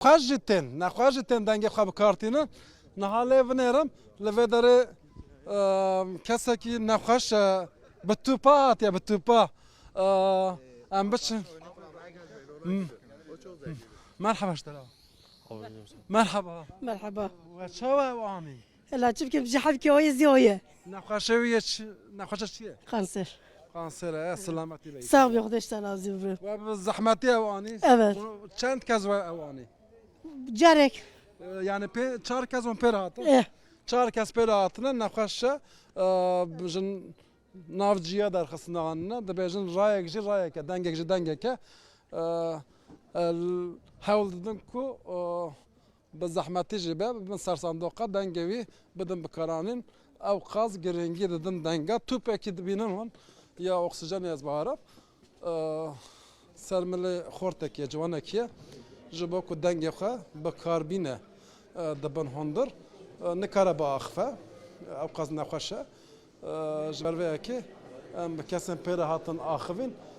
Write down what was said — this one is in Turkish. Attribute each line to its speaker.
Speaker 1: Xweş ji tên nexweş ji tên dengê xwe bikartînin niha lê vinêrim li vê derê kesekî nexweş e, bi tûpa hatiye bi tûpa E, em biçin Hmm. Merhaba iştera Merhaba
Speaker 2: مرحبا
Speaker 1: ve çawa ew anî
Speaker 2: هلا تشوف كيف جحف كي هوي زيوية
Speaker 1: Nexweşewiye nexweşe çi ye
Speaker 2: خنصر
Speaker 1: Kansere selametî bey
Speaker 2: صعب ياخذش تنازل برو
Speaker 1: ve bi zehmetî ew anî
Speaker 2: Evet.
Speaker 1: çend kez ve ew
Speaker 2: Cerek.
Speaker 1: Ee, yani pe, çarkaz on perahatı.
Speaker 2: Eh.
Speaker 1: Çarkaz perahatına nakaşa e, bizim navciye de arkasında anına da bizim rayekci rayeke dengekci dengeke e, el havl dedin ku e, biz zahmeti jibe bin sarsandoka dengevi bidin bikaranin ev kaz giringi dedin denge tupeki binin on ya oksijen yaz baharap e, sermeli hortekiye civanekiye ji bo ku dengê xwe bi karbîne dibin hundir nikare biaxife ew qaz nexweş e ji ber vê yekê em bi kesên pêre hatin axivîn